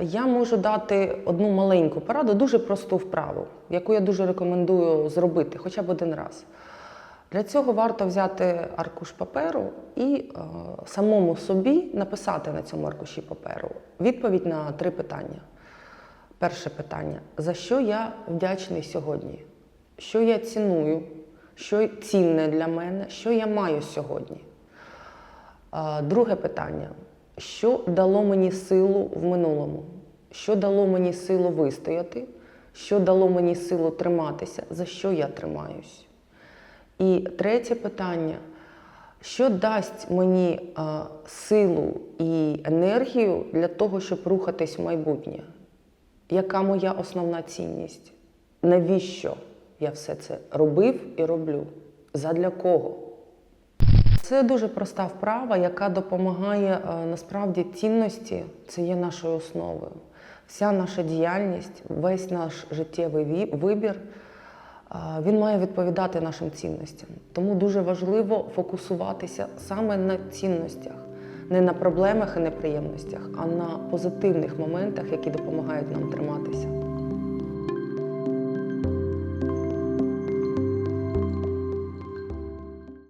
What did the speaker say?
Я можу дати одну маленьку пораду, дуже просту вправу, яку я дуже рекомендую зробити хоча б один раз. Для цього варто взяти аркуш паперу і е, самому собі написати на цьому аркуші паперу відповідь на три питання. Перше питання: за що я вдячний сьогодні? Що я ціную? Що цінне для мене? Що я маю сьогодні? А, Друге питання: що дало мені силу в минулому? Що дало мені силу вистояти? Що дало мені силу триматися? За що я тримаюсь? І третє питання: що дасть мені а, силу і енергію для того, щоб рухатись в майбутнє? Яка моя основна цінність? Навіщо я все це робив і роблю? Задля кого? Це дуже проста вправа, яка допомагає е, насправді цінності, це є нашою основою. Вся наша діяльність, весь наш життєвий вибір, е, він має відповідати нашим цінностям. Тому дуже важливо фокусуватися саме на цінностях, не на проблемах і неприємностях, а на позитивних моментах, які допомагають нам триматися.